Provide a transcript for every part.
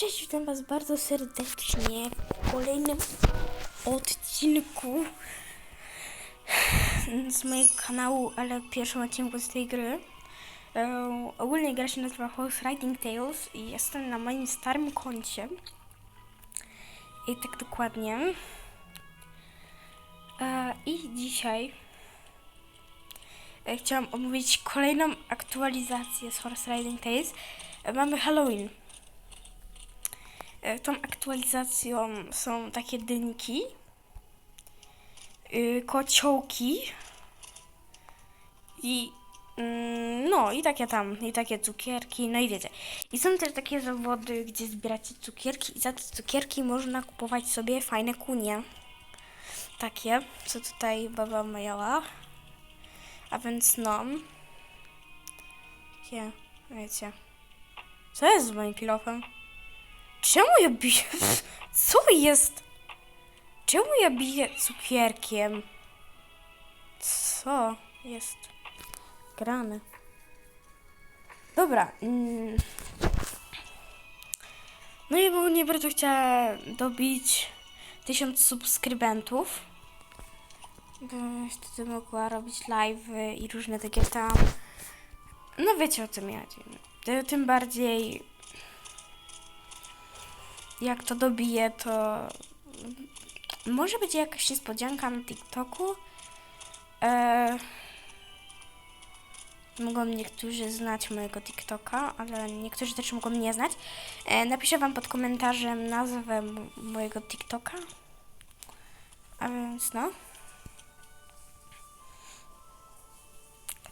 Cześć, witam Was bardzo serdecznie w kolejnym odcinku z mojego kanału, ale pierwszym odcinku z tej gry. E, ogólnie gra się nazywa Horse Riding Tales i jestem na moim starym koncie. I tak dokładnie. E, I dzisiaj e, chciałam omówić kolejną aktualizację z Horse Riding Tales. E, mamy Halloween. E, Tą aktualizacją są takie dynki, yy, kociołki i mm, no i takie tam, i takie cukierki, no i wiecie. I są też takie zawody, gdzie zbieracie cukierki i za te cukierki można kupować sobie fajne kunie. Takie, co tutaj baba miała. A więc no. Takie, wiecie. Co jest z moim kilofem? Czemu ja biję? Co jest? Czemu ja biję cukierkiem? Co jest grane? Dobra. mm. No i ogólnie bardzo chciała dobić tysiąc subskrybentów. By wtedy mogła robić live i różne takie tam. No wiecie o tym ja. Tym bardziej jak to dobiję, to może być jakaś niespodzianka na TikToku. E... Mogą niektórzy znać mojego TikToka, ale niektórzy też mogą nie znać. E, napiszę Wam pod komentarzem nazwę mojego TikToka. A więc no.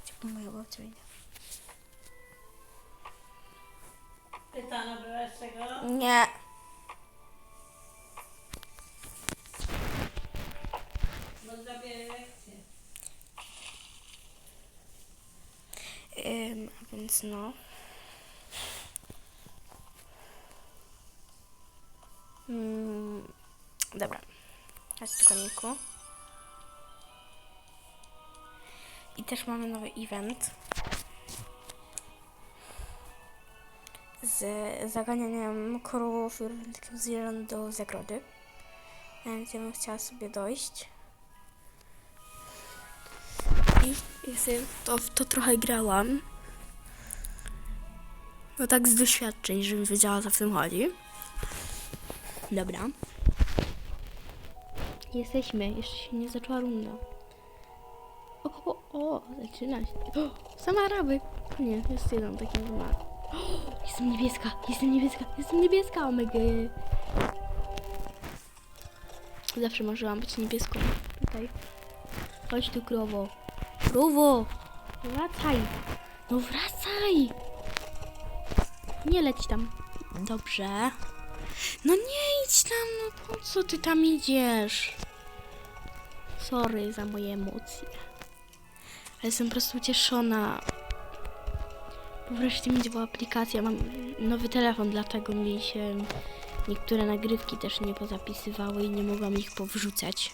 Gdzie moje babcia idzie? Pytana byłaś czego? Nie. Więc no. Mm, dobra. Chodź do koniku. I też mamy nowy event. Z zaganianiem królów i zwierząt do zagrody. Więc ja bym chciała sobie dojść. I sobie to, to trochę grałam. No tak z doświadczeń, żebym wiedziała, co w tym chodzi. Dobra. Jesteśmy, jeszcze się nie zaczęła runda. O, o, o, zaczyna się. O, sama araby. Nie, jest jeden taki normalny. Jestem niebieska, jestem niebieska, jestem niebieska, omega. Zawsze marzyłam być niebieską. Tutaj. Chodź tu, krowo. Krowo! Wracaj! No wracaj! Nie leć tam. Dobrze. No nie idź tam, no po co ty tam idziesz? Sorry za moje emocje. Ale jestem po prostu ucieszona. Wreszcie mi działa aplikacja. Mam nowy telefon, dlatego mi się niektóre nagrywki też nie pozapisywały i nie mogłam ich powrzucać.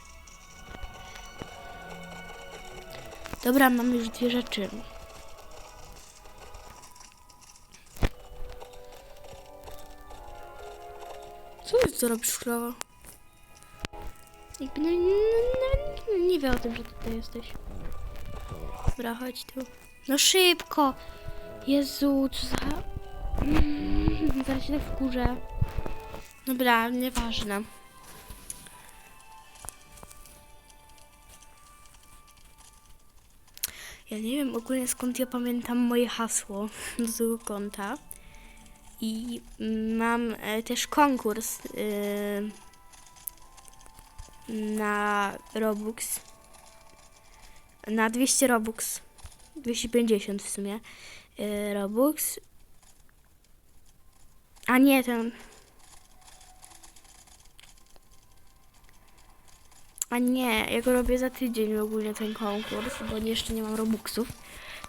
Dobra, mamy już dwie rzeczy. Co ty tu robisz, krowa? Jakby no, no, no, nie wie o tym, że tutaj jesteś. Dobra, chodź tu. No szybko! Jezu, co za... Mm, zaraz się tak wkurzę. Dobra, nieważne. Ja nie wiem ogólnie skąd ja pamiętam moje hasło do tego konta. I mam e, też konkurs e, na Robux. Na 200 Robux. 250 w sumie. E, Robux. A nie, ten. A nie, ja go robię za tydzień ogólnie ten konkurs, bo jeszcze nie mam robuxów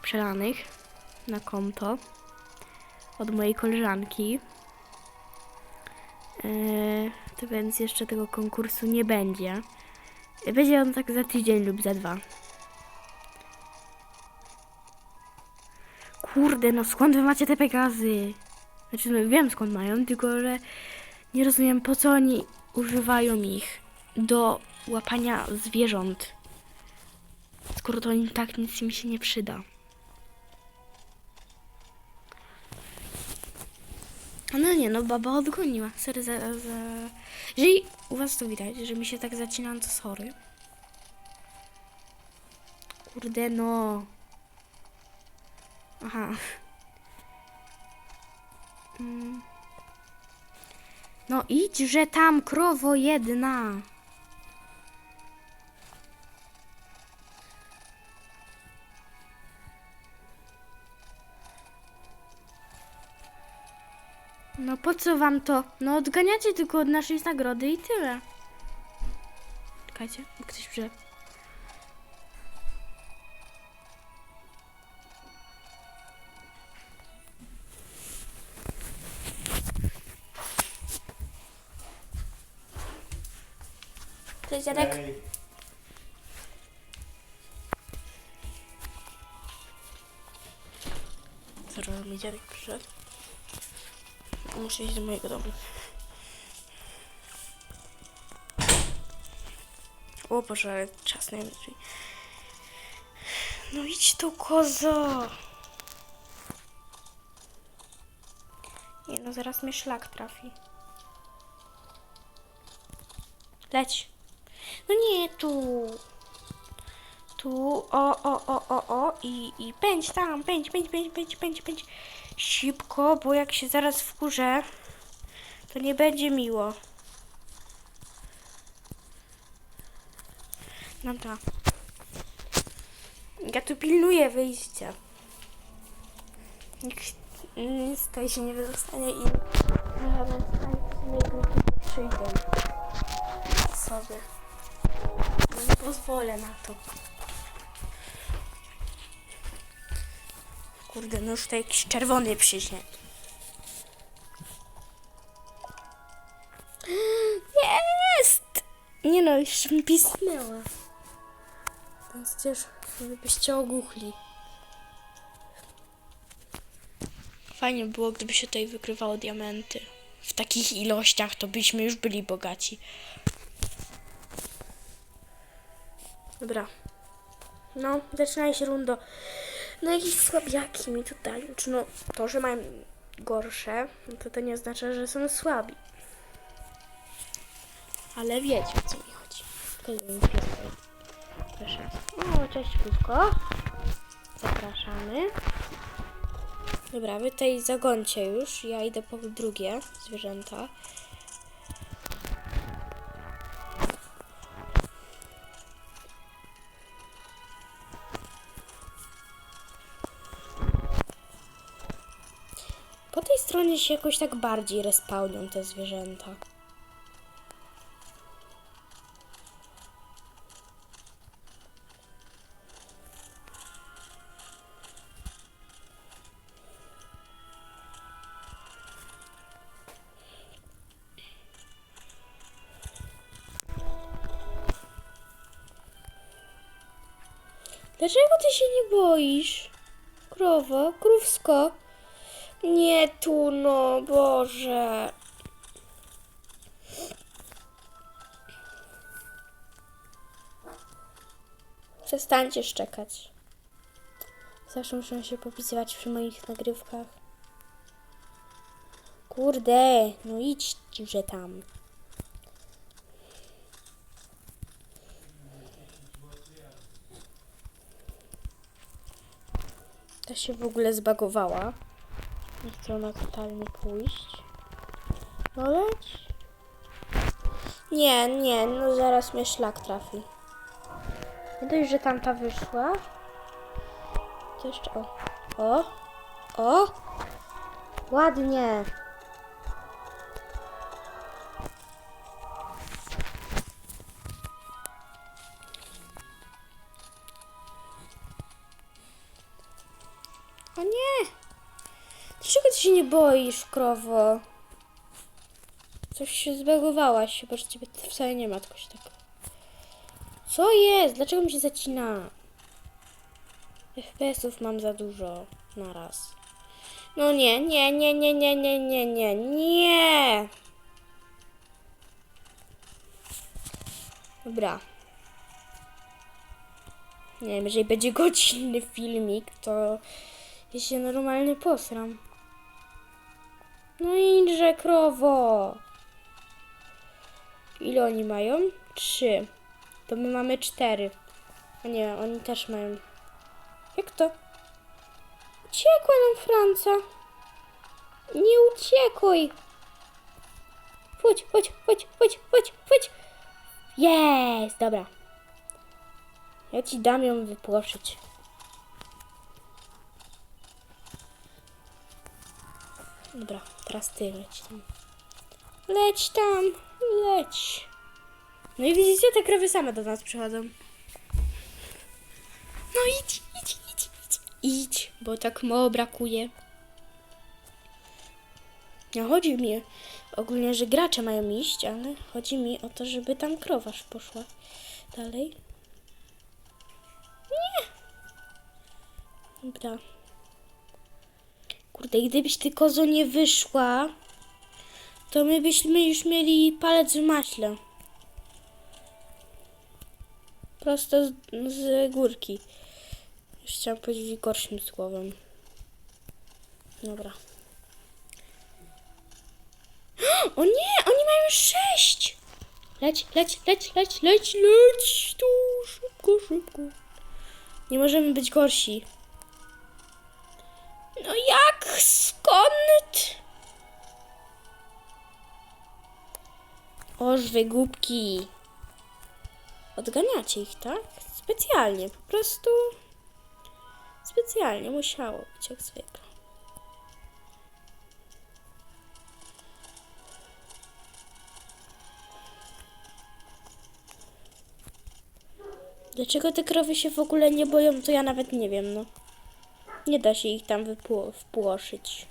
przelanych na konto od mojej koleżanki. Eee, to więc jeszcze tego konkursu nie będzie. Będzie on tak za tydzień lub za dwa. Kurde, no skąd wy macie te Pegazy? Znaczy, no wiem skąd mają, tylko że nie rozumiem po co oni używają ich do łapania zwierząt. Skoro to im tak nic im się nie przyda. Nie, no baba odgoniła. Sorry za, za... Jeżeli u was to widać, że mi się tak zacina, to sorry. Kurde no. Aha. Mm. No idźże tam, krowo jedna. No po co wam to? No odganiacie tylko od naszej nagrody i tyle. Czekajcie, ktoś prze... Cześć dziadek. Zaraz mi dziadek przyszedł. Muszę iść do mojego domu. O Boże, ale czas nie drzwi. No idź tu, kozo! Nie no, zaraz mnie szlak trafi. Leć. No nie, tu. Tu, o, o, o, o, o i, i pędź tam, pędź, pędź, pędź, pędź, pędź, pędź. Szybko, bo jak się zaraz wkurzę, to nie będzie miło. Dobra. Ja tu pilnuję wyjścia. Nikt nic tutaj się nie wydostanie i grupy nie przyjdą sobie. Nie pozwolę na to. Kurde, no już tutaj jakiś czerwony przyjdzie. Jest! Nie no, już mi pisnęła. Więc przecież byście ogłuchli. Fajnie było, gdyby się tutaj wykrywało diamenty. W takich ilościach to byśmy już byli bogaci. Dobra. No, zaczyna się rundo. No jakieś słabiaki mi tutaj. Znaczy no, to, że mają gorsze, to to nie oznacza, że są słabi. Ale wiecie, o co mi chodzi. Mi pies. Proszę. O, cześć krótko. Zapraszamy. Dobra, wy tutaj zagoncie już. Ja idę po drugie zwierzęta. Po tej stronie się jakoś tak bardziej respawnią te zwierzęta. Dlaczego ty się nie boisz? Krowo, krówsko. Nie tu, no, Boże. Przestańcie szczekać. Zawsze muszę się popisywać przy moich nagrywkach. Kurde, no idźcie tam. Ta się w ogóle zbagowała. Nie chce ona totalnie pójść. No leć. Nie, nie, no zaraz mnie szlak trafi. Nie dość, że tamta wyszła. To jeszcze o. O! O! Ładnie! Boisz, krowo? Coś się zbagowałaś, chyba że ciebie wcale nie ma, tylko się tak... Co jest? Dlaczego mi się zacina? FPS-ów mam za dużo naraz. No nie, nie, nie, nie, nie, nie, nie, nie, nie. Dobra. Nie wiem, jeżeli będzie godzinny filmik, to ja się normalnie posram. No idźże, krowo. Ile oni mają? Trzy. To my mamy cztery. A nie, oni też mają. Jak to? Uciekła nam Franca. Nie uciekaj. Chodź, chodź, chodź, chodź, chodź, chodź. Jest, dobra. Ja ci dam ją wypłoszyć. Dobra, teraz ty leć tam. Leć tam, leć. No i widzicie, te krowy same do nas przychodzą. No idź, idź, idź, idź. Idź, bo tak mało brakuje. No chodzi mi ogólnie, że gracze mają iść, ale chodzi mi o to, żeby tam kroważ poszła dalej. Nie. Dobra. Kurde, gdybyś ty kozo nie wyszła, to my byśmy już mieli palec w maśle. Prosto z, z górki. Już chciałam powiedzieć gorszym słowem. Dobra. O nie, oni mają sześć! Leć, leć, leć, leć, leć, leć tu, szybko, szybko. Nie możemy być gorsi. No jak? Skąd? Oż wy głupki. Odganiacie ich, tak? Specjalnie, po prostu. Specjalnie musiało być jak zwykle. Dlaczego te krowy się w ogóle nie boją, to ja nawet nie wiem, no. Nie da się ich tam wpłoszyć.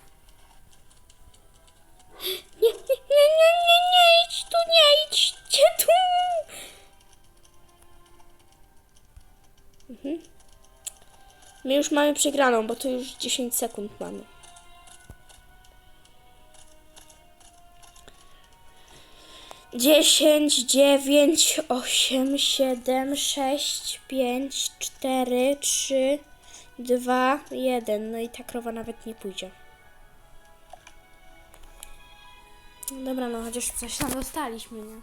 Nie, nie, nie, nie, nie, nie, idź tu, nie, idźcie tu! Mhm. My już mamy przegraną, bo to już 10 sekund mamy. Dziesięć, dziewięć, osiem, siedem, sześć, pięć, cztery, trzy, dwa, jeden. No i ta krowa nawet nie pójdzie. Dobra, no chociaż coś tam dostaliśmy, nie?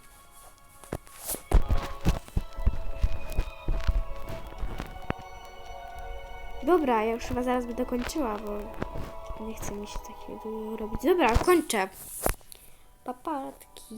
Dobra, ja już chyba zaraz będę kończyła, bo nie chce mi się takiego robić. Dobra, kończę. Papatki.